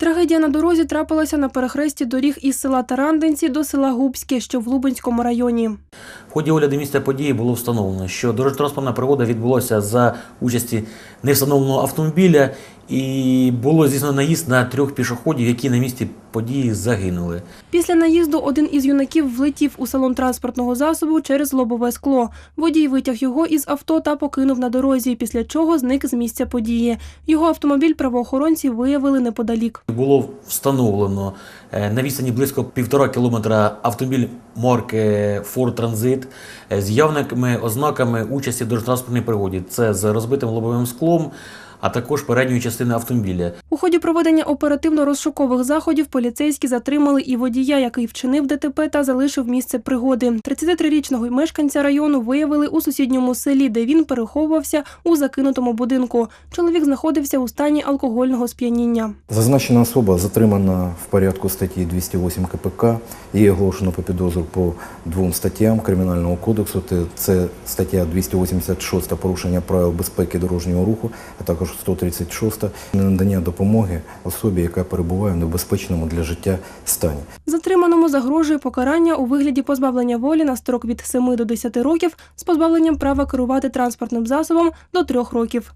Трагедія на дорозі трапилася на перехресті доріг із села Тарандинці до села Губське, що в Лубенському районі. В ході огляду місця події було встановлено, що дорожньо-транспортна пригода відбулася за участі невстановленого автомобіля і було здійснено наїзд на трьох пішоходів, які на місці події загинули. Після наїзду один із юнаків влетів у салон транспортного засобу через лобове скло. Водій витяг його із авто та покинув на дорозі, після чого зник з місця події. Його автомобіль правоохоронці виявили неподалік. Було встановлено е, на відстані близько півтора кілометра автомобіль марки Ford Transit е, з явними ознаками участі в дорожньо-транспортній пригоді. Це з розбитим лобовим склом, а також передньої частини автомобіля. У ході проведення оперативно-розшукових заходів поліцейські затримали і водія, який вчинив ДТП та залишив місце пригоди. 33-річного мешканця району виявили у сусідньому селі, де він переховувався у закинутому будинку. Чоловік знаходився у стані алкогольного сп'яніння. Зазначена особа затримана в порядку статті 208 КПК. Її оголошено по підозру по двом статтям Кримінального кодексу. Це стаття 286 порушення правил безпеки дорожнього руху, а також 136 надання допомоги особі, яка перебуває в небезпечному для життя стані. Затриманому загрожує покарання у вигляді позбавлення волі на строк від 7 до 10 років з позбавленням права керувати транспортним засобом до 3 років.